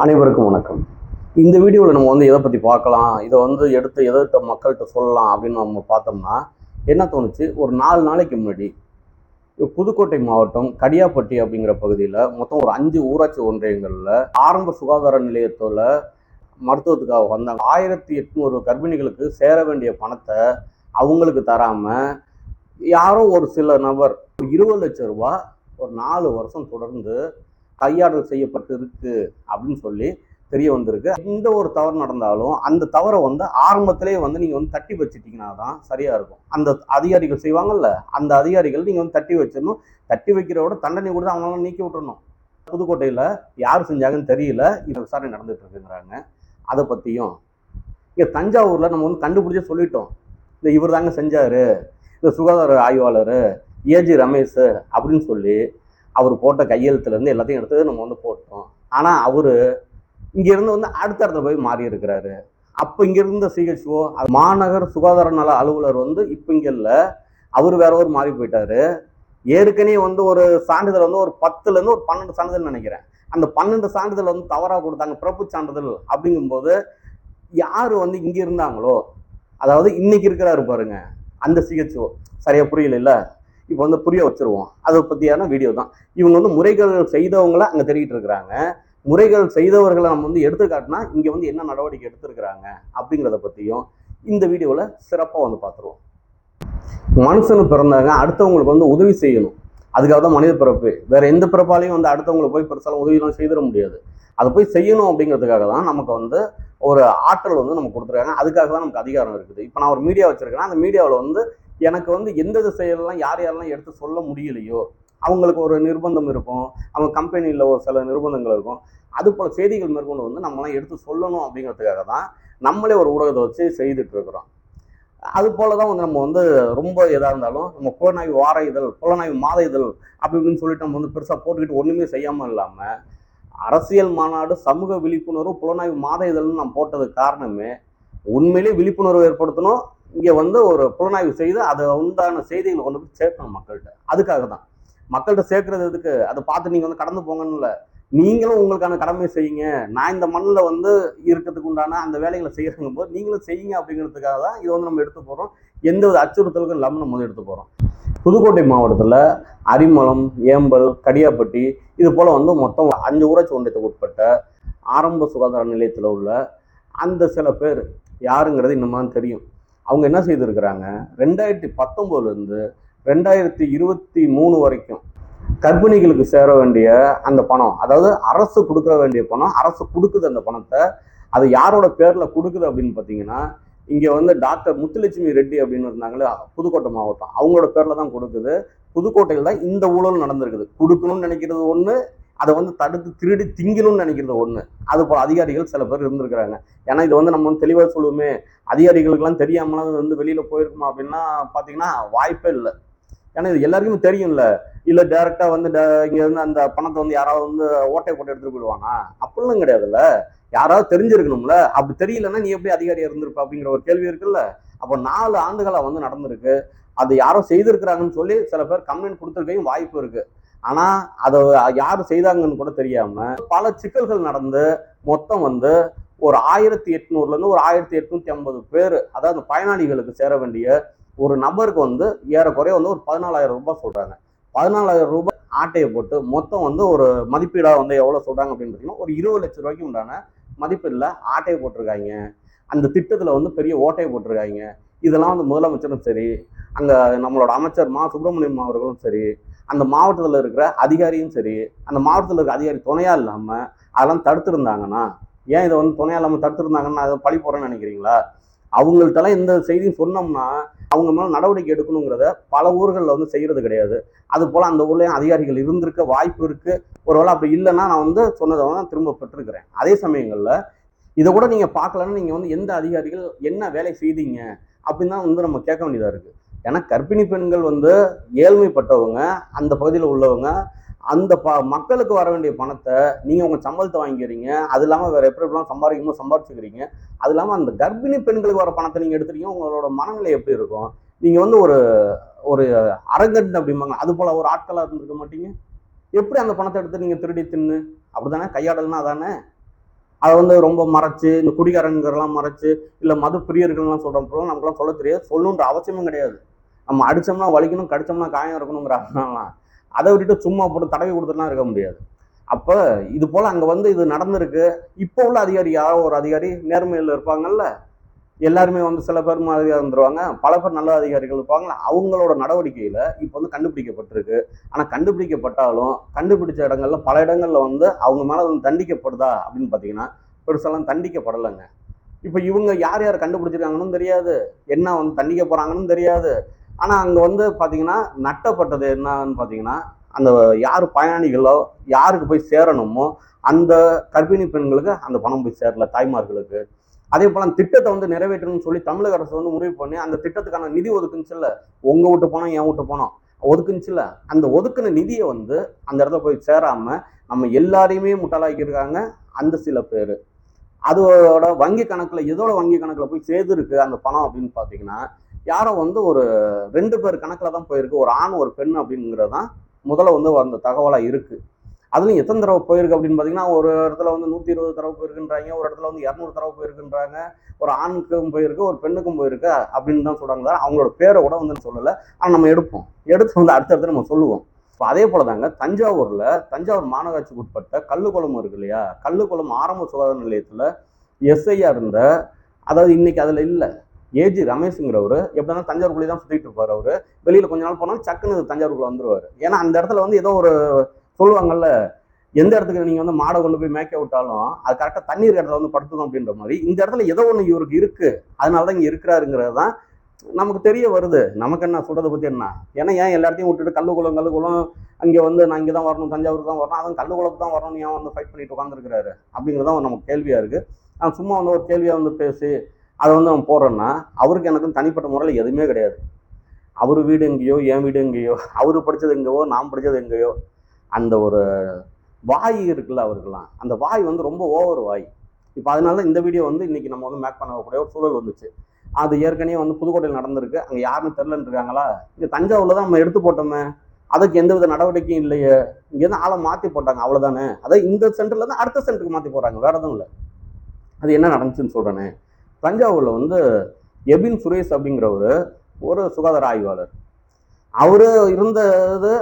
அனைவருக்கும் வணக்கம். இந்த வீடியோவில் நம்ம வந்து எதை பற்றி பார்க்கலாம் இதை வந்து எடுத்து எதிர்த்த மக்கள்கிட்ட சொல்லலாம் அப்படின்னு நம்ம பார்த்தோம்னா என்ன தோணுச்சு? ஒரு நாலு நாளைக்கு முன்னாடி புதுக்கோட்டை மாவட்டம் கடியாப்பட்டி அப்படிங்கிற பகுதியில் மொத்தம் ஒரு அஞ்சு ஊராட்சி ஒன்றியங்களில் ஆரம்ப சுகாதார நிலையத்தில் மருத்துவத்துக்காக வந்தாங்க. ஆயிரத்தி எட்நூறு கர்ப்பிணிகளுக்கு சேர வேண்டிய பணத்தை அவங்களுக்கு தராமல் யாரோ ஒரு சில நபர் ஒரு இருபது லட்சம் ரூபா ஒரு நாலு வருஷம் தொடர்ந்து கையாடல் செய்யப்பட்டு இருக்கு அப்படின்னு சொல்லி தெரிய வந்திருக்கு. எந்த ஒரு தவறு நடந்தாலும் அந்த தவறை வந்து ஆரம்பத்திலே வந்து நீங்கள் வந்து தட்டி வச்சுட்டீங்கன்னா தான் சரியாக இருக்கும். அந்த அதிகாரிகள் செய்வாங்கல்ல அந்த அதிகாரிகள் நீங்கள் வந்து தட்டி வச்சிடணும். தட்டி வைக்கிறவோட தண்டனை கொடுத்து அவங்களாம் நீக்கி விட்டுறணும். புதுக்கோட்டையில் யார் செஞ்சாங்கன்னு தெரியல இந்த விசாரணை நடந்துட்டு இருக்குங்கிறாங்க. அதை பற்றியும் இங்கே தஞ்சாவூரில் நம்ம வந்து கண்டுபிடிச்சே சொல்லிட்டோம். இந்த இவர் தாங்க செஞ்சார் இந்த சுகாதார ஆய்வாளர் ஏஜி ரமேஷ் அப்படின்னு சொல்லி அவர் போட்ட கையெழுத்துலேருந்து எல்லாத்தையும் எடுத்து நம்ம வந்து போட்டோம். ஆனால் அவர் இங்கேருந்து வந்து அடுத்த இடத்துல போய் மாறி இருக்கிறாரு. அப்போ இங்கேருந்த சிஹெச்ஓ மாநகர் சுகாதார நல அலுவலர் வந்து இப்போ இங்கே இல்லை. அவர் வேற ஒரு மாறி போயிட்டாரு. ஏற்கனவே வந்து ஒரு சான்றிதழ் வந்து ஒரு பத்துலேருந்து ஒரு பன்னெண்டு சான்றிதழ் நினைக்கிறேன். அந்த பன்னெண்டு சான்றிதழ் வந்து தவறாக கொடுத்தாங்க பிறப்பு சான்றிதழ் அப்படிங்கும்போது யார் வந்து இங்கே இருந்தாங்களோ அதாவது இன்னைக்கு இருக்கிறாரு பாருங்க அந்த சிஹெச்ஓ. சரியா புரியல இப்போ வந்து புரிய வச்சிருவோம். அதை பற்றியான வீடியோ தான். இவங்க வந்து முறைகள் செய்தவங்கள அங்கே தெரிவிட்டு இருக்கிறாங்க. முறைகள் செய்தவர்களை நம்ம வந்து எடுத்துக்காட்டினா இங்கே வந்து என்ன நடவடிக்கை எடுத்திருக்கிறாங்க அப்படிங்கிறத பற்றியும் இந்த வீடியோவில் சிறப்பாக வந்து பார்த்துருவோம் மனுஷனு பிறந்தாங்க அடுத்தவங்களுக்கு வந்து உதவி செய்யணும். அதுக்காக தான் மனித பிறப்பு. வேற எந்த பிறப்பாலையும் வந்து அடுத்தவங்களுக்கு போய் பெருசாலும் உதவியெல்லாம் செய்திட முடியாது. அதை போய் செய்யணும் அப்படிங்கிறதுக்காக தான் நமக்கு வந்து ஒரு ஆற்றல் வந்து நமக்கு கொடுத்துருக்காங்க. அதுக்காக தான் நமக்கு அதிகாரம் இருக்குது. இப்போ நான் ஒரு மீடியா வச்சிருக்கேன் அந்த மீடியாவில் வந்து எனக்கு வந்து எந்தெந்த செயலெல்லாம் யார் யாரெல்லாம் எடுத்து சொல்ல முடியலையோ அவங்களுக்கு ஒரு நிர்பந்தம் இருக்கும். அவங்க கம்பெனியில் ஒரு சில நிர்பந்தங்கள் இருக்கும். அது போல் செய்திகள் மேற்கொண்டு வந்து நம்மளாம் எடுத்து சொல்லணும் அப்படிங்கிறதுக்காக தான் நம்மளே ஒரு ஊடகத்தை வச்சு செய்துட்டு இருக்கிறோம் அது போல தான் வந்து நம்ம வந்து ரொம்ப எதாக இருந்தாலும் நம்ம புலனாய்வு வார இதழ் புலனாய்வு மாத இதழ் அப்படி இப்படின்னு சொல்லிட்டு நம்ம வந்து பெருசாக போட்டுக்கிட்டு ஒன்றுமே செய்யாமல் இல்லாமல் அரசியல் மாநாடு சமூக விழிப்புணர்வு புலனாய்வு மாத இதழ்னு நான் போட்டது காரணமே உண்மையிலேயே விழிப்புணர்வு ஏற்படுத்தணும். இங்கே வந்து ஒரு புலனாய்வு செய்து அதை உண்டான செய்திகளை கொண்டு போய் சேர்க்கணும் மக்கள்கிட்ட. அதுக்காக தான். மக்கள்கிட்ட சேர்க்கறது எதுக்கு? அதை பார்த்து நீங்கள் வந்து கடந்து போங்கன்னு இல்லை நீங்களும் உங்களுக்கான கடமையை செய்யுங்க. நான் இந்த மண்ணில் வந்து இருக்கிறதுக்கு உண்டான அந்த வேலைகளை செய்யறங்க போது நீங்களும் செய்யுங்க அப்படிங்கிறதுக்காக தான் இதை வந்து நம்ம எடுத்து போகிறோம் எந்த ஒரு அச்சுறுத்தலுக்கும் இல்லாமல் நம்ம வந்து எடுத்து போகிறோம் புதுக்கோட்டை மாவட்டத்தில் அரிமளம் ஏம்பல் கடியாப்பட்டி இது போல் வந்து மொத்தம் அஞ்சு ஊராட்சி ஒன்றியத்துக்கு உட்பட்ட ஆரம்ப சுகாதார நிலையத்தில் உள்ள அந்த சில பேர் யாருங்கிறது இன்னுமா தெரியும். அவங்க என்ன செய்திருக்கிறாங்க? ரெண்டாயிரத்தி பத்தொம்போதுலேருந்து ரெண்டாயிரத்தி இருபத்தி மூணு வரைக்கும் கர்ப்பிணிகளுக்கு சேர வேண்டிய அந்த பணம் அதாவது அரசு கொடுக்க வேண்டிய பணம் அரசு கொடுக்குது அந்த பணத்தை அது யாரோட பேரில் கொடுக்குது அப்படின்னு பார்த்தீங்கன்னா இங்கே வந்து டாக்டர் முத்துலட்சுமி ரெட்டி அப்படின்னு இருந்தாங்களே புதுக்கோட்டை மாவட்டம். அவங்களோட பேரில் தான் கொடுக்குது. புதுக்கோட்டையில் தான் இந்த ஊழல் நடந்திருக்குது. கொடுக்கணும்னு நினைக்கிறது ஒன்று அதை வந்து தடுத்து திருடி திங்கணும்னு நினைக்கிறது ஒன்று அது போல் அதிகாரிகள் சில பேர் இருந்திருக்கிறாங்க. ஏன்னா இது வந்து நம்ம வந்து தெளிவாக சொல்லுவோமே அதிகாரிகளுக்கெல்லாம் தெரியாமலாம் அது வந்து வெளியில் போயிருக்குமா அப்படின்னா பார்த்தீங்கன்னா வாய்ப்பே இல்லை. ஏன்னா இது எல்லாருக்குமே தெரியும்ல. இல்லை டேரெக்டாக வந்து இங்கே இருந்து அந்த பணத்தை வந்து யாராவது வந்து ஓட்டை போட்டு எடுத்துகிட்டு போயிடுவானா? அப்படிலாம் கிடையாதுல்ல. யாராவது தெரிஞ்சிருக்கணும்ல. அப்படி தெரியலன்னா நீ எப்படி அதிகாரியாக இருந்திருப்ப அப்படிங்கிற ஒரு கேள்வி இருக்குல்ல. அப்போ நாலு ஆண்டுகளாக வந்து நடந்திருக்கு. அது யாரோ செய்திருக்கிறாங்கன்னு சொல்லி சில பேர் கம்ப்ளைண்ட் கொடுத்துருக்கையும் வாய்ப்பு இருக்குது ஆனால் அதை யார் செய்தாங்கன்னு கூட தெரியாம பல சிக்கல்கள் நடந்து மொத்தம் வந்து ஒரு ஆயிரத்தி எட்நூறுலேருந்து ஒரு ஆயிரத்தி எட்நூத்தி ஐம்பது பேர் அதாவது பயனாளிகளுக்கு சேர வேண்டிய ஒரு நபருக்கு வந்து ஏறக்குறைய வந்து ஒரு பதினாலாயிரம் ரூபாய் சொல்றாங்க. பதினாலாயிரம் ரூபாய் ஆட்டையை போட்டு மொத்தம் வந்து ஒரு மதிப்பீடாக வந்து எவ்வளோ சொல்கிறாங்க அப்படின்னு பார்த்தீங்கன்னா ஒரு இருபது லட்ச ரூபாய்க்கு உண்டான மதிப்பீடில் ஆட்டையை போட்டிருக்காங்க. அந்த திட்டத்தில் வந்து பெரிய ஓட்டையை போட்டிருக்காங்க. இதெல்லாம் வந்து முதலமைச்சரும் சரி அங்கே நம்மளோட அமைச்சர் மா. சுப்பிரமணியம் அவர்களும் சரி அந்த மாவட்டத்தில் இருக்கிற அதிகாரியும் சரி அந்த மாவட்டத்தில் இருக்கிற அதிகாரி துணையாக இல்லாமல் அதெல்லாம் தடுத்துருந்தாங்கன்னா ஏன் இதை வந்து துணையாக இல்லாமல் தடுத்துருந்தாங்கன்னா அதை பழி போகிறேன்னு நினைக்கிறீங்களா? அவங்கள்ட்டலாம் இந்த செய்தியும் சொன்னோம்னா அவங்க மேலே நடவடிக்கை எடுக்கணுங்கிறத பல ஊர்களில் வந்து செய்கிறது கிடையாது. அது போல் அந்த ஊர்லேயும் அதிகாரிகள் இருந்திருக்க வாய்ப்பு இருக்குது ஒருவேளை அப்படி இல்லைன்னா நான் வந்து சொன்னதை வந்து திரும்ப பெற்றிருக்கிறேன் அதே சமயங்களில் இதை கூட நீங்கள் பார்க்கலன்னா நீங்கள் வந்து எந்த அதிகாரிகள் என்ன வேலை செய்தீங்க அப்படின்னு தான் வந்து நம்ம கேட்க வேண்டியதாக இருக்குது ஏன்னா கர்ப்பிணி பெண்கள் வந்து ஏழ்மைப்பட்டவங்க அந்த பகுதியில் உள்ளவங்க அந்த ப மக்களுக்கு வர வேண்டிய பணத்தை நீங்கள் உங்கள் சம்பளத்தை வாங்கிக்கிறீங்க. அது இல்லாமல் வேறு எப்படி எப்படிலாம் சம்பாதிக்கணுமோ சம்பாதிச்சுக்கிறீங்க. அது இல்லாமல் அந்த கர்ப்பிணி பெண்களுக்கு வர பணத்தை நீங்கள் எடுத்துட்டீங்க உங்களோட மனநிலை எப்படி இருக்கும்? நீங்கள் வந்து ஒரு ஒரு அரங்கன் அப்படிம்பாங்க. அது போல் ஒரு ஆட்களாக இருந்திருக்க மாட்டீங்க? எப்படி அந்த பணத்தை எடுத்து நீங்கள் திருடி தின்னு? அப்படி தானே கையாடல்னா அதானே? அதை வந்து ரொம்ப மறைச்சு இந்த குடிகாரங்கிறலாம் மறைச்சு இல்லை மது பிரியர்கள்லாம் சொல்கிறப்போ நமக்குலாம் சொல்ல தெரியாது. சொல்லணுன்ற அவசியமும் கிடையாது. நம்ம அடிச்சோம்னா வலிக்கணும் கடிச்சோம்னா காயம் இருக்கணுங்கிற அதை விட்டுட்டு சும்மா போட்டு தடவி கொடுத்துலாம் இருக்க முடியாது. அப்போ இது போல் அங்கே வந்து இது நடந்திருக்கு. இப்போ உள்ள அதிகாரி யாரோ ஒரு அதிகாரி நேர்மையில் இருப்பாங்கல்ல. எல்லாருமே வந்து சில பேர் மாதிரியாக வந்துருவாங்க பல பேர் நல்ல அதிகாரிகள் இருப்பாங்க அவங்களோட நடவடிக்கையில் இப்போ வந்து கண்டுபிடிக்கப்பட்டிருக்கு. ஆனால் கண்டுபிடிக்கப்பட்டாலும் கண்டுபிடிச்ச இடங்கள்ல பல இடங்கள்ல வந்து அவங்க மேலே வந்து தண்டிக்கப்படுதா அப்படின்னு பார்த்தீங்கன்னா பெருசெல்லாம் தண்டிக்கப்படலைங்க. இப்போ இவங்க யார் யார் கண்டுபிடிச்சிருக்காங்கன்னு தெரியாது. என்ன வந்து தண்டிக்க போகிறாங்கன்னு தெரியாது. ஆனால் அங்கே வந்து பார்த்தீங்கன்னா நட்டப்பட்டது என்னன்னு பார்த்தீங்கன்னா அந்த யார் பயணிகளோ யாருக்கு போய் சேரணுமோ அந்த கர்ப்பிணி பெண்களுக்கு அந்த பணம் போய் சேரல தாய்மார்களுக்கு. அதே போல் அந்த திட்டத்தை வந்து நிறைவேற்றணும்னு சொல்லி தமிழக அரசு வந்து முடிவு பண்ணி அந்த திட்டத்துக்கான நிதி ஒதுக்குச்சுல்ல உங்கள் வீட்டு போனோம் என் வீட்டு போனோம் ஒதுக்குச்சுல்ல அந்த ஒதுக்குன நிதியை வந்து அந்த இடத்துல போய் சேராம நம்ம எல்லாரையுமே முட்டாளாக்கியிருக்காங்க அந்த சில பேர். அதோட வங்கி கணக்கில் எதோட வங்கி கணக்கில் போய் சேர்ந்துருக்கு அந்த பணம் அப்படின்னு பார்த்தீங்கன்னா யாரோ வந்து ஒரு ரெண்டு பேர் கணக்கில் தான் போயிருக்கு ஒரு ஆண் ஒரு பெண் அப்படிங்கிறது தான் முதல்ல வந்து அந்த தகவலாக இருக்குது அதுலயும் எத்தனை தடவை போயிருக்கு அப்படின்னு பார்த்தீங்கன்னா ஒரு இடத்துல வந்து நூற்றி இருபது தடவை போயிருக்குன்றாங்க ஒரு இடத்துல வந்து இரநூறு தடவை போயிருக்குன்றாங்க ஒரு ஆணுக்கும் போயிருக்கு ஒரு பெண்ணுக்கும் போயிருக்கு அப்படின்னு தான் சொல்கிறாங்க அவங்களோட பேரை கூட வந்து சொல்லலை. ஆனால் நம்ம எடுப்போம். எடுத்து வந்து அடுத்தடுத்து நம்ம சொல்லுவோம். இப்போ அதே போல தாங்க தஞ்சாவூரில் தஞ்சாவூர் மாநகராட்சிக்கு உட்பட்ட கல்லுக்குளம் இருக்கு இல்லையா? கல்லுக்குளம் ஆரம்ப சுகாதார நிலையத்தில் எஸ்ஐயாக இருந்த அதாவது இன்னைக்கு அதில் இல்லை. ஏஜி ரமேஷுங்கிறவர் எப்படின்னா தஞ்சாவூர்குள்ளே தான் சுற்றிட்டு இருப்பார் அவர். வெளியில் கொஞ்ச நாள் போனாலும் டக்குன்னு தஞ்சாவூருக்குள்ள வந்துருவார். ஏன்னா அந்த இடத்துல வந்து ஏதோ ஒரு சொல்லுவாங்கல்ல எந்த இடத்துக்கு நீங்கள் வந்து மாடை கொண்டு போய் மேய்க்க விட்டாலும் அது கரெக்டாக தண்ணீர் இடத்துல வந்து படுத்துக்கும் அப்படின்ற மாதிரி இந்த இடத்துல ஏதோ ஒன்று இவருக்கு இருக்குது அதனால தான் இங்கே இருக்கிறாருங்கிறது தான் நமக்கு தெரிய வருது. நமக்கு என்ன சொல்கிறத பற்றி என்ன? ஏன்னா ஏன் எல்லா இடத்தையும் விட்டுட்டு கல்லுக்குளம் கல்லுக்குளம் அங்கே வந்து நான் இங்கே தான் வரணும் தஞ்சாவூர் தான் வரணும் அதுவும் கல்லுக்குளத்துக்கு தான் வரணும் ஏன் வந்து ஃபைட் பண்ணிட்டு உட்காந்துருக்கிறாரு அப்படிங்கிறதான் நமக்கு கேள்வியாக இருக்குது நான் சும்மா வந்து ஒரு கேள்வியாக வந்து பேசி அதை வந்து அவன் போடுறேன்னா அவருக்கு எனக்கும் தனிப்பட்ட முறையில் எதுவுமே கிடையாது. அவர் வீடு எங்கேயோ என் வீடு எங்கேயோ அவர் படித்தது எங்கேயோ நான் படித்தது எங்கேயோ அந்த ஒரு வாய் இருக்குல்ல அவருக்கெல்லாம் அந்த வாய் வந்து ரொம்ப ஓவர் வாய். இப்போ அதனால தான் இந்த வீடியோ வந்து இன்றைக்கி நம்ம வந்து மேக் பண்ணக்கூடிய ஒரு சூழல் வந்துச்சு. அது ஏற்கனவே வந்து புதுக்கோட்டையில் நடந்திருக்கு. அங்கே யாருன்னு தெரிலன்னு இருக்காங்களா? இங்கே தஞ்சாவூரில் தான் நம்ம எடுத்து போட்டோமே. அதுக்கு எந்தவித நடவடிக்கையும் இல்லையே. இங்கேருந்து ஆளை மாற்றி போட்டாங்க அவ்வளோதானே அதான் இந்த சென்டர்லேருந்து அடுத்த சென்டருக்கு மாற்றி போகிறாங்க வேறு எதுவும் இல்லை. அது என்ன நடந்துச்சுன்னு சொல்கிறேன்னு தஞ்சாவூரில் வந்து எபின் சுரேஷ் அப்படிங்கிறவர் ஒரு சுகாதார ஆய்வாளர். அவர் இருந்தது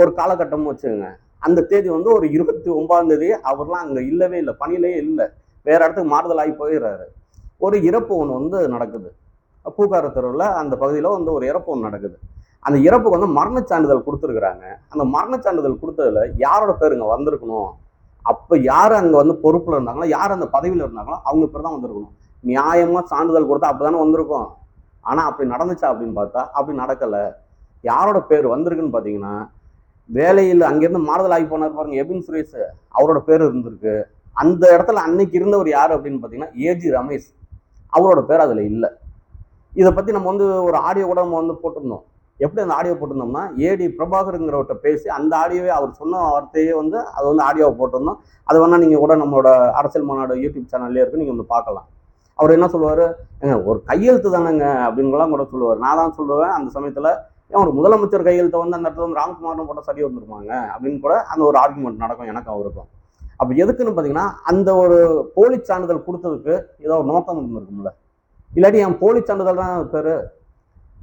ஒரு காலகட்டமும் வச்சுக்கோங்க. அந்த தேதி வந்து ஒரு இருபத்தி ஒன்பதாம் தேதி அவர்லாம் அங்கே இல்லவே இல்லை பணியிலேயே இல்லை. வேற இடத்துக்கு மாறுதல் ஆகி போயிடுறாரு. ஒரு இறப்பு ஒன்று வந்து நடக்குது. பூக்கார தெருவில் அந்த பகுதியில் வந்து ஒரு இறப்பு ஒன்று நடக்குது. அந்த இறப்புக்கு வந்து மரணச் சான்றிதழ் கொடுத்துருக்குறாங்க. அந்த மரணச் சான்றிதழ் கொடுத்ததுல யாரோட இங்கே வந்திருக்கணும்? அப்போ யார் அங்கே வந்து பொறுப்பில் இருந்தாங்களோ யார் அந்த பதவியில் இருந்தாங்களோ அவங்க பேர் தான் வந்திருக்கணும். நியாயமாக சான்றிதழ் கொடுத்தா அப்படி தானே வந்திருக்கும். ஆனால் அப்படி நடந்துச்சா அப்படின்னு பார்த்தா அப்படி நடக்கலை. யாரோட பேர் வந்திருக்குன்னு பார்த்தீங்கன்னா வேலையில் அங்கேருந்து மாறுதல் ஆகி போனார் பாருங்க எபின் சுரேஷ். அவரோட பேர் இருந்திருக்கு. அந்த இடத்துல அன்னைக்கு இருந்தவர் யார் அப்படின்னு பார்த்தீங்கன்னா ஏஜி ரமேஷ். அவரோட பேர் அதில் இல்லை. இதை பற்றி நம்ம வந்து ஒரு ஆடியோ கூட நம்ம வந்து போட்டிருந்தோம். எப்படி அந்த ஆடியோ போட்டிருந்தோம்னா ஏடி பிரபாகருங்கிறவர்கிட்ட பேசி அந்த ஆடியோவே அவர் சொன்ன வார்த்தையே வந்து அது வந்து ஆடியோவை போட்டிருந்தோம். அது வேணால் நீங்கள் கூட நம்மளோட அரசியல் மாநாடு யூடியூப் சேனல்லே இருக்கு நீங்கள் வந்து பார்க்கலாம். அவர் என்ன சொல்லுவார்? ஏங்க ஒரு கையெழுத்து தானேங்க அப்படின்லாம் கூட சொல்லுவார். நான் தான் சொல்லுவேன் அந்த சமயத்தில் ஏன் ஒரு முதலமைச்சர் கையெழுத்தை வந்து அந்த இடத்துல வந்து ராம்குமார்னு போட்டால் சரியாக வந்துருப்பாங்க அப்படின்னு கூட அந்த ஒரு ஆர்குமெண்ட் நடக்கும் எனக்கு அவருக்கும். அப்போ எதுக்குன்னு பார்த்தீங்கன்னா அந்த ஒரு போலி சான்றிதழ் கொடுத்ததுக்கு ஏதோ ஒரு நோக்கம் இருந்திருக்கும்ல. இல்லாட்டி என் போலி சான்றிதழ் தான் பேர்.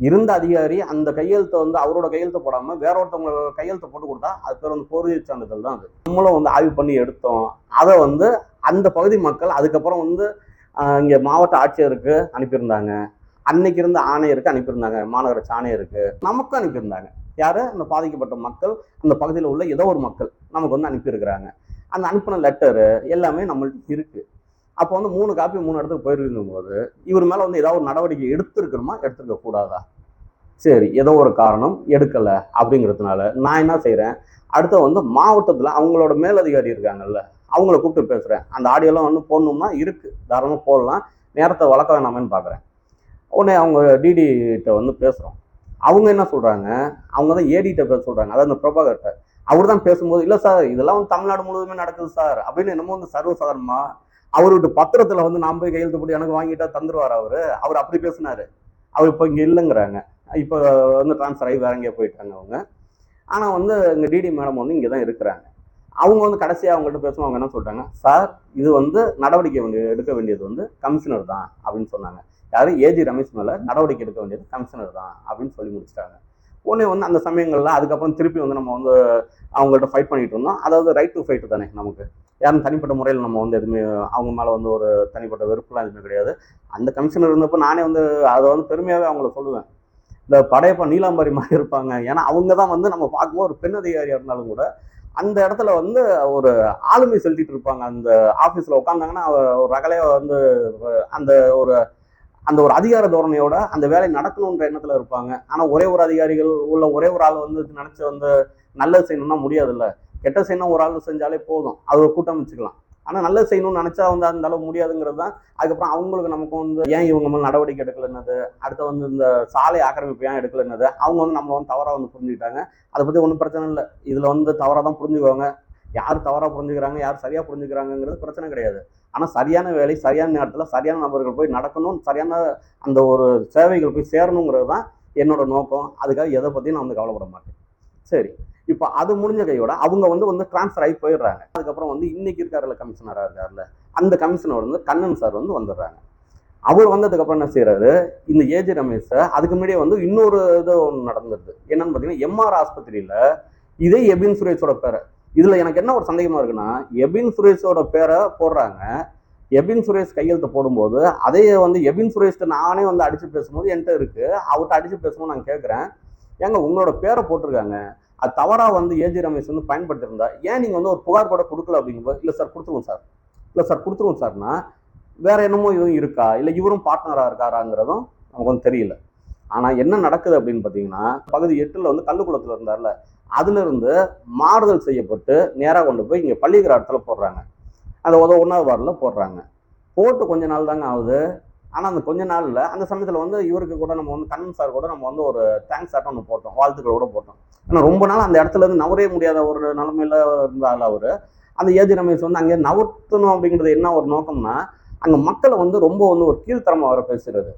இருந்த அதிகாரி அந்த கையெழுத்தை வந்து அவரோட கையெழுத்தை போடாமல் வேற ஒருத்தவங்க கையெழுத்தை போட்டு கொடுத்தா அது பேர் வந்து போர்வை சான்றிதழ் தான் அது. நம்மளும் வந்து ஆய்வு பண்ணி எடுத்தோம். அதை வந்து அந்த பகுதி மக்கள் அதுக்கப்புறம் வந்து இங்கே மாவட்ட ஆட்சியருக்கு அனுப்பியிருந்தாங்க. அன்னைக்கு இருந்த ஆணையருக்கு அனுப்பியிருந்தாங்க. மாநகராட்சி ஆணையருக்கு நமக்கும் அனுப்பியிருந்தாங்க. யார்? அந்த பாதிக்கப்பட்ட மக்கள் அந்த பகுதியில் உள்ள ஏதோ ஒரு மக்கள் நமக்கு வந்து அனுப்பியிருக்கிறாங்க. அந்த அனுப்பின லெட்டரு எல்லாமே நம்மள்ட்ட இருக்குது அப்போ வந்து மூணு காப்பி மூணு இடத்துக்கு போயிருக்கும் போது இவர் மேலே வந்து ஏதாவது ஒரு நடவடிக்கை எடுத்திருக்கணுமா? எடுத்துருக்க கூடாதா? சரி ஏதோ ஒரு காரணம் எடுக்கலை அப்படிங்கிறதுனால நான் என்ன செய்கிறேன் அடுத்த வந்து மாவட்டத்தில் அவங்களோட மேலதிகாரி இருக்காங்கல்ல அவங்கள கூப்பிட்டு பேசுகிறேன் அந்த ஆடியோலாம் வந்து போடணும்னா இருக்குது தாராளமாக போடலாம். நேரத்தை வளர்க்க வேணாமேன்னு பார்க்குறேன் உடனே அவங்க டிடிகிட்ட வந்து பேசுகிறோம் அவங்க என்ன சொல்கிறாங்க அவங்க தான் ஏடிகிட்ட பேச சொல்கிறாங்க அதாவது அந்த பிரபாகர்கிட்ட அவர் தான் பேசும்போது இல்லை சார் இதெல்லாம் வந்து தமிழ்நாடு முழுவதுமே நடக்குது சார். அப்படின்னு என்னமோ வந்து சர்வசாதாரணமாக அவர்கிட்ட பத்திரத்தில் வந்து நான் போய் கையெழுத்து போட்டு எனக்கு வாங்கிட்டா தந்துருவார் அவர்? அவர் அப்படி பேசினார். அவர் இப்போ இங்கே இல்லைங்கிறாங்க. இப்போ வந்து ட்ரான்ஸ்ஃபர் ஆகி வேற எங்கேயோ போயிட்டாங்க அவங்க. ஆனால் வந்து எங்கள் டிடி மேடம் வந்து இங்கே தான் இருக்கிறாங்க. அவங்க வந்து கடைசியாக அவங்கள்ட்ட பேசணும் அவங்க என்ன சொல்லிட்டாங்க? சார் இது வந்து நடவடிக்கை வேண்டிய எடுக்க வேண்டியது வந்து கமிஷனர் தான் அப்படின்னு சொன்னாங்க. யாரும் ஏஜி ரமேஷ் மேலே நடவடிக்கை எடுக்க வேண்டியது கமிஷனர் தான் அப்படின்னு சொல்லி முடிச்சிட்டாங்க. உடனே வந்து அந்த சமயங்களில் அதுக்கப்புறம் திருப்பி வந்து நம்ம வந்து அவங்கள்ட்ட ஃபைட் பண்ணிட்டு இருந்தோம். அதாவது ரைட் டு ஃபைட்டு தானே நமக்கு. யாரும் தனிப்பட்ட முறையில் நம்ம வந்து எதுவுமே அவங்க மேலே வந்து ஒரு தனிப்பட்ட வெறுப்புலாம் எதுவுமே கிடையாது. அந்த கமிஷனர் இருந்தப்போ நானே வந்து அதை வந்து பெருமையாகவே அவங்கள சொல்லுவேன். இந்த படையப்பா நீலாம்பரி மாதிரி இருப்பாங்க. ஏன்னா அவங்க தான் வந்து நம்ம பார்க்கும்போது ஒரு பெண் அதிகாரியாக இருந்தாலும் கூட அந்த இடத்துல வந்து ஒரு ஆளுமை செலுத்திட்டு இருப்பாங்க. அந்த ஆஃபீஸில் உட்காந்தாங்கன்னா ஒரு ரகலையை வந்து அந்த ஒரு அந்த ஒரு அதிகார தோரணையோட அந்த வேலை நடக்கணுன்ற எண்ணத்தில் இருப்பாங்க. ஆனால் ஒரே ஒரு அதிகாரிகள் உள்ள ஒரே ஒரு ஆள் வந்து நினச்சி வந்து நல்லது செய்யணும்னா முடியாதுல்ல. கெட்ட செய்யணும் ஒரு ஆள் செஞ்சாலே போதும். அது ஒரு கூட்டம் வச்சுக்கலாம். ஆனால் நல்லது செய்யணும்னு நினச்சா வந்து அந்த அளவு முடியாதுங்கிறது தான். அதுக்கப்புறம் அவங்களுக்கு நமக்கு வந்து ஏன் இவங்க மேலே நடவடிக்கை எடுக்கலன்னது அடுத்து வந்து இந்த சாலை ஆக்கிரமிப்பு ஏன் எடுக்கலன்னது அவங்க வந்து நம்ம வந்து தவறாக வந்து புரிஞ்சுக்கிட்டாங்க. அதை பற்றி ஒன்றும் பிரச்சனை இல்லை. இதில் வந்து தவறாக தான் புரிஞ்சுக்குவாங்க. யார் தவறாக புரிஞ்சுக்கிறாங்க யார் சரியாக புரிஞ்சுக்கிறாங்கிறது பிரச்சனை கிடையாது. ஆனால் சரியான வேலை சரியான நேரத்தில் சரியான நபர்கள் போய் நடக்கணும் சரியான அந்த ஒரு சேவைகள் போய் சேரணுங்கிறது தான் என்னோட நோக்கம். அதுக்காக எதை பற்றியும் நான் வந்து கவலைப்பட மாட்டேன். சரி. இப்போ அது முடிஞ்ச கையோட அவங்க வந்து வந்து டிரான்ஸ்ஃபர் ஆகி போயிடுறாங்க. அதுக்கப்புறம் வந்து இன்னைக்கு இருக்காருல்ல கமிஷனராக இருக்காருல்ல அந்த கமிஷனர் வந்து கண்ணன் சார் வந்து வந்துடுறாங்க. அவர் வந்ததுக்கப்புறம் என்ன செய்கிறாரு இந்த ஏஜி ரமேஷை அதுக்கு முன்னாடியே வந்து இன்னொரு இது ஒன்று நடந்தது. என்னன்னு பார்த்தீங்கன்னா எம்ஆர் ஆஸ்பத்திரியில் இதே எபின் சுரேஷோட பேரை. இதில் எனக்கு என்ன ஒரு சந்தேகமாக இருக்குன்னா எபின் சுரேஷோட பேரை போடுறாங்க. எபின் சுரேஷ் கையெழுத்து போடும்போது அதே வந்து எபின் சுரேஷ்கிட்ட நானே வந்து அடித்து பேசும்போது என்கிட்ட இருக்குது அவர்கிட்ட அடிச்சு பேசும்போது நான் கேட்குறேன் ஏங்க உங்களோட பேரை போட்டிருக்காங்க. அது தவறாக வந்து ஏஜி ரமேஷ் வந்து பயன்படுத்திருந்தா ஏன் நீங்கள் வந்து ஒரு புகார் கூட கொடுக்கல அப்படிங்கும்போது இல்லை சார் கொடுத்துருவோம் சார். இல்லை சார் கொடுத்துருவோம் சார்னா வேற என்னமோ இதுவும் இருக்கா? இல்லை இவரும் பார்ட்னராக இருக்காராங்கிறதும் நமக்கு வந்து தெரியல. ஆனால் என்ன நடக்குது அப்படின்னு பார்த்தீங்கன்னா பகுதி எட்டில் வந்து கல்லுக்குளத்தில் இருந்தார்ல அதுலேருந்து மாறுதல் செய்யப்பட்டு நேராக கொண்டு போய் இங்கே பள்ளிக்கிற போடுறாங்க. அந்த உத ஒன்றாவது வார்டில் போடுறாங்க. போட்டு கொஞ்ச நாள் தாங்க ஆகுது. ஆனால் அந்த கொஞ்ச நாளில் அந்த சமயத்தில் வந்து இவருக்கு கூட நம்ம வந்து கண்ணன் சார் கூட நம்ம வந்து ஒரு தேங்க்ஸ் ஆட்டம் ஒன்று போட்டோம். வாழ்த்துக்கள் கூட போட்டோம். ஏன்னா ரொம்ப நாள் அந்த இடத்துல இருந்து நவரவே முடியாத ஒரு நிலமையில இருந்தால் அவர். அந்த ஏஜி ரமேஷ் வந்து அங்கே நவர்த்தணும் அப்படிங்கிறது என்ன ஒரு நோக்கம்னா அங்கே மக்களை வந்து ரொம்ப வந்து ஒரு கீழ்த்தரமாக வர பேசுறது.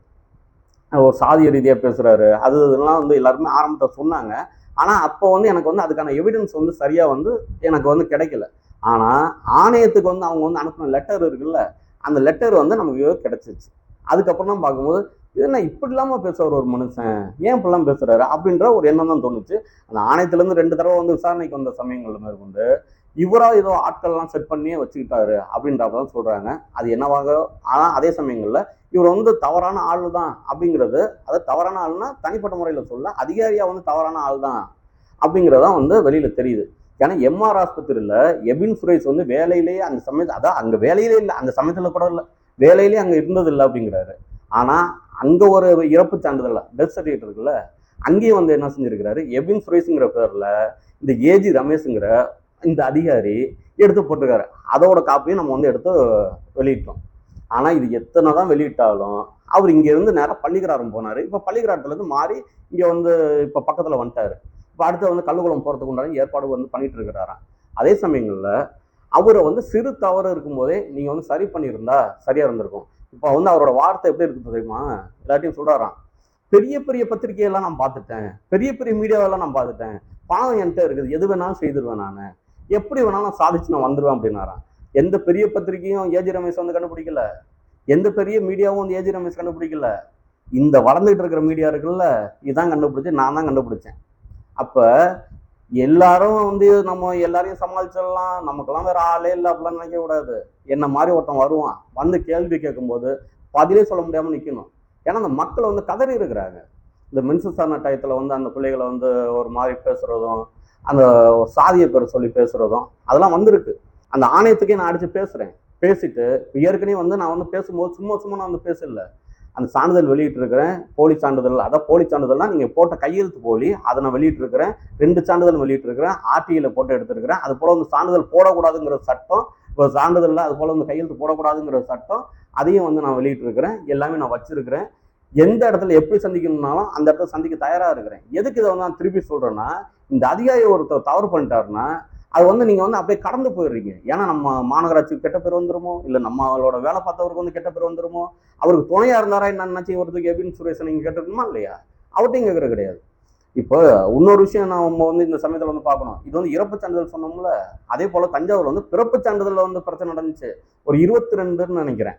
ஒரு சாதிய ரீதியாக பேசுறாரு. அது இதெல்லாம் வந்து எல்லாருமே ஆரம்பத்தில் சொன்னாங்க. ஆனால் அப்போ வந்து எனக்கு வந்து அதுக்கான எவிடன்ஸ் வந்து சரியாக வந்து எனக்கு வந்து கிடைக்கல. ஆனால் ஆணையத்துக்கு வந்து அவங்க வந்து அனுப்பின லெட்டர் இருக்குல்ல அந்த லெட்டர் வந்து நமக்கு கிடைச்சிச்சு அதுக்கப்புறம் தான் பார்க்கும்போது இது என்ன இப்படி இல்லாமல் பேசுவார் ஒரு மனுஷன்? ஏன் இப்படிலாம் பேசுகிறாரு அப்படின்ற ஒரு எண்ணம் தான் தோணுச்சு. அந்த ஆணையத்திலேருந்து ரெண்டு தடவை வந்து விசாரணைக்கு வந்த சமயங்கள் மேற்கொண்டு இவராக ஏதோ ஆட்கள்லாம் செட் பண்ணியே வச்சுக்கிட்டாரு அப்படின்றதான் சொல்கிறாங்க அது என்னவாக ஆனால் அதே சமயங்களில் இவர் வந்து தவறான ஆள் தான் அப்படிங்கிறது அது தவறான ஆள்னா தனிப்பட்ட முறையில் சொல்ல அதிகாரியாக வந்து தவறான ஆள் தான் அப்படிங்கிறதான் வந்து வெளியில் தெரியுது. ஏன்னா எம்ஆர் ஆஸ்பத்திரியில் எபின் சுரேஷ் வந்து வேலையிலேயே அந்த சமயத்து அதான் அங்கே வேலையிலே இல்லை அந்த சமயத்தில் கூட இல்லை. வேலையிலே அங்கே இருந்தது இல்லை அப்படிங்கிறாரு. ஆனால் அங்கே ஒரு இறப்பு சான்றிதழ் டெத் சர்டிஃபிகேட் இருக்குல்ல அங்கேயும் வந்து என்ன செஞ்சிருக்கிறாரு? எபின் சுரேஷுங்கிற பேரில் இந்த ஏஜி ரமேஷுங்கிற இந்த அதிகாரி எடுத்து போட்டிருக்காரு. அதோட காப்பியும் நம்ம வந்து எடுத்து வெளியிட்டோம். ஆனால் இது எத்தனை தான் வெளியிட்டாலும் அவர் இங்கேருந்து நேராக பள்ளிக்கிராரம் போனார். இப்போ பள்ளிக்கராரத்துலேருந்து மாறி இங்கே வந்து இப்போ பக்கத்தில் வந்துட்டார். இப்போ அடுத்து வந்து கல்லுக்குளம் போகிறதுக்கு உண்டான ஏற்பாடு வந்து பண்ணிட்டு இருக்கிறாராம். அதே சமயங்களில் அவரை வந்து சிறு தவறு இருக்கும்போதே நீங்கள் வந்து சரி பண்ணியிருந்தா சரியாக இருந்திருக்கும். இப்போ வந்து அவரோட வார்த்தை எப்படி இருக்குது தெரியுமா? எல்லாத்தையும் சொல்கிறாராம் பெரிய பெரிய பத்திரிகையெல்லாம் நான் பார்த்துட்டேன். பெரிய பெரிய மீடியாவெல்லாம் நான் பார்த்துட்டேன். பணம் என்கிட்ட இருக்குது. எது வேணாலும் செய்திருவேன் நான். எப்படி வேணாலும் நான் சாதிச்சு நான் வந்துடுவேன் அப்படின்னாரான் எந்த பெரிய பத்திரிகையும் ஏஜி ரமேஷ் வந்து கண்டுபிடிக்கல. எந்த பெரிய மீடியாவும் வந்து ஏஜி ரமேஷ் கண்டுபிடிக்கல. இந்த வளர்ந்துட்டு இருக்கிற மீடியா இருக்குல்ல இதுதான் கண்டுபிடிச்சி நான் தான் கண்டுபிடிச்சேன். அப்போ எல்லாரும் வந்து நம்ம எல்லாரையும் சமாளிச்சிடலாம். நமக்கெல்லாம் வேற ஆளே இல்லை அப்படிலாம் நினைக்க கூடாது. என்ன மாதிரி ஒருத்தன் வருவான் வந்து கேள்வி கேட்கும்போது பதிலே சொல்ல முடியாம நிக்கணும். ஏன்னா அந்த மக்கள் வந்து கதறி இருக்கிறாங்க. இந்த மின்சுசாரண டயத்துல வந்து அந்த பிள்ளைகளை வந்து ஒரு மாதிரி பேசுறதும் அந்த ஒரு சாதிய பேர் சொல்லி பேசுறதும் அதெல்லாம் வந்திருக்கு. அந்த ஆணையத்துக்கே நான் அடிச்சு பேசுறேன். பேசிட்டு ஏற்கனவே வந்து நான் வந்து பேசும்போது சும்மா சும்மா நான் வந்து பேசல. அந்த சான்றிதழ் வெளியிட்டிருக்கிறேன் போலி சான்றிதழ். அதான் போலி சான்றிதழ்னா நீங்கள் போட்ட கையெழுத்து போலி அதை நான் வெளியிட்டிருக்கிறேன். ரெண்டு சான்றிதழ் வெளியிட்டிருக்கிறேன் ஆர்டிஐயில் போட்டு எடுத்திருக்கிறேன். அது போல வந்து சான்றிதழ் போடக்கூடாதுங்கிற சட்டம் இப்போ சான்றிதழ் அது போல வந்து கையெழுத்து போடக்கூடாதுங்கிற சட்டம் அதையும் வந்து நான் வெளியிட்டிருக்கிறேன். எல்லாமே நான் வச்சிருக்கிறேன். எந்த இடத்துல எப்படி சந்திக்கணும்னாலும் அந்த இடத்துல சந்திக்க தயாராக இருக்கிறேன். எதுக்கு இதை வந்து நான் திருப்பி சொல்கிறேன்னா இந்த அதிகாரி ஒருத்தர் தவறு பண்ணிட்டாருன்னா அது வந்து நீங்கள் வந்து அப்படியே கடந்து போயிடுறீங்க. ஏன்னா நம்ம மாநகராட்சி கெட்ட பேர் வந்துருமோ? இல்லை நம்மளோட வேலை பார்த்தவருக்கு வந்து கெட்ட பேர் வந்துருமோ? அவருக்கு துணையாக இருந்தாரா என்ன நினச்சி ஒருத்தருக்கு எபின் சுரேஷன் நீங்கள் கேட்டிருக்கணுமா இல்லையா? அவர்கிட்ட கேட்கறது கிடையாது. இப்போ இன்னொரு விஷயம் நம்ம வந்து இந்த சமயத்தில் வந்து பார்க்கணும். இது வந்து இறப்பு சான்றிதழ் சொன்னோம்ல அதே போல் தஞ்சாவூர் வந்து பிறப்பு சான்றிதழில் வந்து பிரச்சனை நடந்துச்சு. ஒரு இருபத்தி ரெண்டுன்னு நினைக்கிறேன்.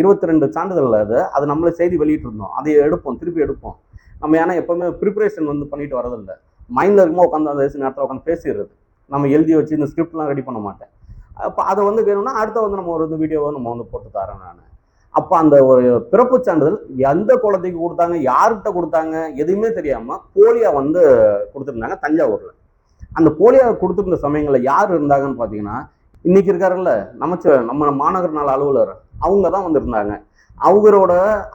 இருபத்தி ரெண்டு சான்றிதழ் அது அது நம்மளே செய்தி வெளியிட்டு இருந்தோம் அதை எடுப்போம் திருப்பி எடுப்போம். நம்ம ஏன்னா எப்போவுமே ப்ரிப்பரேஷன் வந்து பண்ணிட்டு வரதில்லை மைண்டில் இருக்குமோ உட்காந்து அந்த நேரத்தில் உட்காந்து பேசிடுறது. நம்ம எழுதி வச்சு இந்த ஸ்கிரிப்ட்லாம் ரெடி பண்ண மாட்டேன். அப்போ அதை வந்து வேணும்னா அடுத்த வந்து நம்ம ஒரு இது வீடியோவை நம்ம வந்து போட்டு தரேன் நான். அப்போ அந்த ஒரு பிறப்பு சான்றிதழ் எந்த குழந்தைக்கு கொடுத்தாங்க யார்கிட்ட கொடுத்தாங்க எதுவுமே தெரியாமல் போலியா வந்து கொடுத்துருந்தாங்க தஞ்சாவூரில். அந்த போலியா கொடுத்துருந்த சமயங்களில் யார் இருந்தாங்கன்னு பார்த்தீங்கன்னா இன்னைக்கு இருக்காருல்ல நமச்ச நம்ம மாநகர நாள் அலுவலர். அவங்க தான் வந்திருந்தாங்க. அவரோட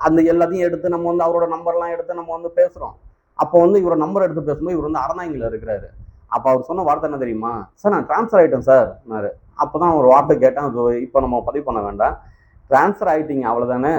அந்த எல்லாத்தையும் எடுத்து நம்ம வந்து அவரோட நம்பர்லாம் எடுத்து நம்ம வந்து பேசுகிறோம் அப்போ வந்து இவரோட நம்பர் எடுத்து பேசும்போது இவர் வந்து அறநாங்கில இருக்கிறாரு. அப்போ அவர் சொன்ன வார்த்தை என்ன தெரியுமா? சார் நான் ட்ரான்ஸ்ஃபர் ஆகிட்டேன் சார் அப்போ தான் ஒரு வார்த்தை கேட்டேன். அது இப்போ நம்ம பதிவு பண்ண வேண்டாம். ட்ரான்ஸ்ஃபர் ஆகிட்டீங்க அவ்வளோதானே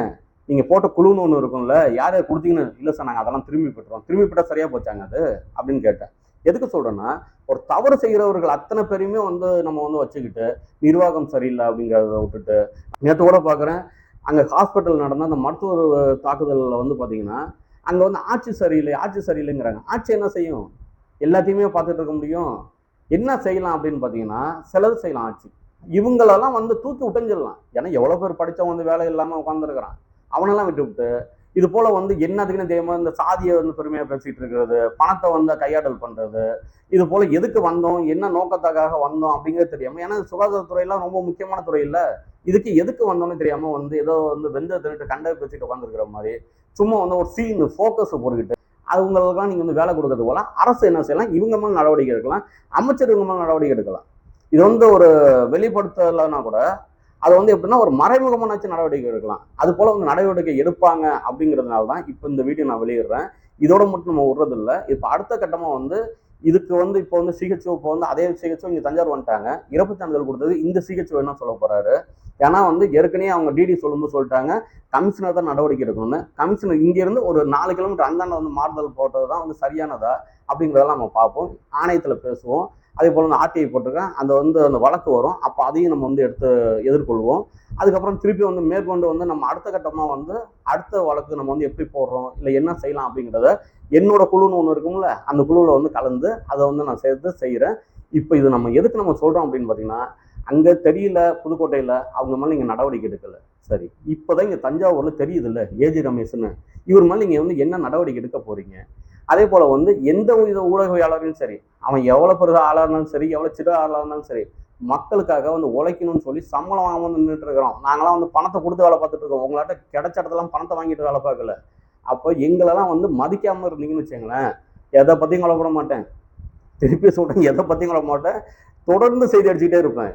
நீங்கள் போட்ட குழுன்னு ஒன்று இருக்கும்ல யார் யார் கொடுத்தீங்கன்னு இல்லை சார் நாங்கள் அதெல்லாம் திரும்பி பெற்றோம். திரும்பி பெற்றால் சரியாக போச்சாங்க அது? அப்படின்னு கேட்டேன். எதுக்கு சொல்கிறேன்னா ஒரு தவறு செய்கிறவர்கள் அத்தனை பேரையுமே வந்து நம்ம வந்து வச்சுக்கிட்டு நிர்வாகம் சரியில்லை அப்படிங்கிறத விட்டுட்டு நேற்று கூட பார்க்குறேன் அங்கே ஹாஸ்பிட்டல் நடந்த அந்த மருத்துவ தாக்குதலில் வந்து பார்த்தீங்கன்னா அங்கே வந்து ஆட்சி சரியில்லை ஆட்சி சரியில்லைங்கிறாங்க. ஆட்சி என்ன செய்யும்? எல்லாத்தையுமே பார்த்துட்டு இருக்க முடியும். என்ன செய்யலாம் அப்படின்னு பார்த்தீங்கன்னா சிலது செய்யலாம் ஆட்சி இவங்களெல்லாம் வந்து தூக்கி விட்டுஞ்சிடலாம் ஏன்னா எவ்வளோ பேர் படித்தவன் வந்து வேலை இல்லாமல் உட்காந்துருக்கிறான் அவனெல்லாம் விட்டு விட்டு இது போல் வந்து என்னதுக்குன்னு தெரியாமல் இந்த சாதியை வந்து பெருமையாக பேசிகிட்டு இருக்கிறது பணத்தை வந்து கையாடல் பண்ணுறது இது போல் எதுக்கு வந்தோம் என்ன நோக்கத்துக்காக வந்தோம் அப்படிங்கிறது தெரியாமல் ஏன்னா சுகாதாரத்துறையெல்லாம் ரொம்ப முக்கியமான துறை இல்லை. இதுக்கு எதுக்கு வந்தோம்னு தெரியாமல் வந்து ஏதோ வந்து வெந்த திருட்டு கண்டை பேசிட்டு உட்காந்துருக்கிற மாதிரி சும்மா வந்து ஒரு சீன் ஃபோக்கஸ் போட்டுக்கிட்டு அவங்களுக்கெல்லாம் நீங்கள் வந்து வேலை கொடுக்கறது போல அரசு என்ன செய்யலாம்? இவங்க மேலே நடவடிக்கை எடுக்கலாம். அமைச்சர் இவங்க மேலே நடவடிக்கை எடுக்கலாம். இது வந்து ஒரு வெளிப்படுத்தலைன்னா கூட அது வந்து எப்படின்னா ஒரு மறைமுகமானாச்சும் நடவடிக்கை எடுக்கலாம். அது போல் வந்து நடவடிக்கை எடுப்பாங்க அப்படிங்கிறதுனால தான் இப்போ இந்த வீடியோ நான் வெளியிடுறேன். இதோட மட்டும் நம்ம விடுறதில்ல. இப்போ அடுத்த கட்டமாக வந்து இதுக்கு வந்து இப்போ வந்து சிகிச்சை இப்போ வந்து அதே சிகிச்சை இங்கே தஞ்சாவூர் வந்துட்டாங்க. இறப்பு சான்றிதழ் கொடுத்தது இந்த சிகிச்சை என்ன சொல்ல போகிறாரு ஏன்னா வந்து ஏற்கனவே அவங்க டிடி சொல்லும்போது சொல்லிட்டாங்க கமிஷனர் தான் நடவடிக்கை எடுக்கணும்னு. கமிஷனர் இங்கேருந்து ஒரு நாலு கிலோமீட்டர் அந்தாண்ட வந்து மாறுதல் போட்டது தான் வந்து சரியானதா அப்படிங்கிறதெல்லாம் நம்ம பார்ப்போம். ஆணையத்தில் பேசுவோம். அதே போல் நான் ஆர்டிஐ போட்டிருக்கேன். அந்த வந்து அந்த வழக்கு வரும். அப்போ அதையும் நம்ம வந்து எடுத்து எதிர்கொள்வோம். அதுக்கப்புறம் திருப்பி வந்து மேற்கொண்டு வந்து நம்ம அடுத்த கட்டமாக வந்து அடுத்த வழக்கு நம்ம வந்து எப்படி போடுறோம் இல்லை என்ன செய்யலாம் அப்படிங்கிறத என்னோட குழுன்னு ஒன்று இருக்கும்ல அந்த குழுவில் வந்து கலந்து அதை வந்து நான் சேர்த்து செய்கிறேன் இப்போ இது நம்ம எதுக்கு நம்ம சொல்கிறோம் அப்படின்னு பார்த்தீங்கன்னா அங்கே தெரியல புதுக்கோட்டையில் அவங்க மேலே நீங்கள் நடவடிக்கை எடுக்கலை. சரி இப்போதான் இங்கே தஞ்சாவூரில் தெரியுது இல்லை ஏஜி ரமேஷ்னு இவர் மேலே நீங்கள் வந்து என்ன நடவடிக்கை எடுக்க போகிறீங்க அதே போல் வந்து எந்த வித ஊடகவியாளரும் சரி அவன் எவ்வளோ பெரிய ஆளாக இருந்தாலும் சரி எவ்வளோ சிறு ஆளாக இருந்தாலும் சரி மக்களுக்காக வந்து உழைக்கணும்னு சொல்லி சம்பளம் வாங்க வந்து நின்றுட்டு இருக்கிறோம். நாங்களாம் வந்து பணத்தை கொடுத்து வேலை பார்த்துட்டு இருக்கோம். உங்களாட்ட கிடைச்ச இடத்துலாம் பணத்தை வாங்கிட்டு வேலை பார்க்கல. அப்போ எங்களெல்லாம் வந்து மதிக்காமல் இருந்தீங்கன்னு வச்சுங்களேன் எதை பற்றியும் கவலைப்பட மாட்டேன். திருப்பி சொல்கிறேன் எதை பற்றியும் கவலை மாட்டேன். தொடர்ந்து செய்தி அடிச்சுக்கிட்டே இருப்பேன்.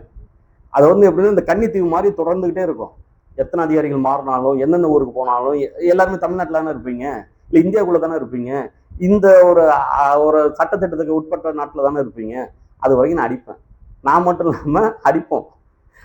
அது வந்து எப்படின்னா இந்த கன்னித்தீவு மாதிரி தொடர்ந்துக்கிட்டே இருக்கும். எத்தனை அதிகாரிகள் மாறினாலும் எந்தெந்த ஊருக்கு போனாலும் எ- எல்லாருமே தமிழ்நாட்டில் தானே இருப்பீங்க? இல்லை இந்தியாவுக்குள்ள தானே இருப்பீங்க? இந்த ஒரு ஒரு சட்டத்திட்டத்துக்கு உட்பட்ட நாட்டில் தானே இருப்பீங்க? அது வரைக்கும் நான் அடிப்பேன். நான் மட்டும் இல்லாமல் அடிப்போம்.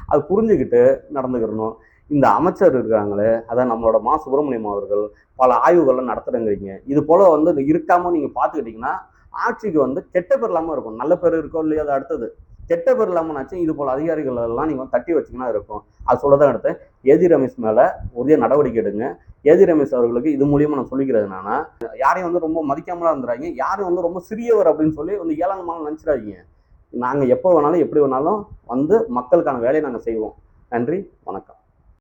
அது புரிஞ்சுக்கிட்டு நடந்துக்கிறணும். இந்த அமைச்சர் இருக்காங்களே அதான் நம்மளோட மா சுப்பிரமணியம் அவர்கள் பல ஆய்வுகள்லாம் நடத்துறேங்கிறீங்க. இது போல் வந்து இருக்காமல் நீங்கள் பார்த்துக்கிட்டீங்கன்னா ஆட்சிக்கு வந்து கெட்ட பேர் இல்லாமல் இருக்கும். நல்ல பேர் இருக்கோ இல்லையோ அது அடுத்தது. கெட்ட பேர் இல்லாமனாச்சும் இது போல அதிகாரிகள் எல்லாம் நீங்கள் தட்டி வச்சீங்கன்னா இருக்கும். அது சொல்லதான் எடுத்து ஏஜி ரமேஷ் மேலே உரிய நடவடிக்கை எடுங்க. ஏஜி ரமேஷ் அவர்களுக்கு இது மூலியமாக நான் சொல்லிக்கிறது என்னன்னா யாரையும் வந்து ரொம்ப மதிக்காமலாம் இருந்துறாங்க யாரும் வந்து ரொம்ப சிறியவர் அப்படின்னு சொல்லி வந்து ஏளனமாக நினச்சிடாதீங்க. நாங்கள் எப்போ வேணாலும் எப்படி வேணாலும் வந்து மக்களுக்கான வேலையை நாங்கள் செய்வோம். நன்றி வணக்கம்.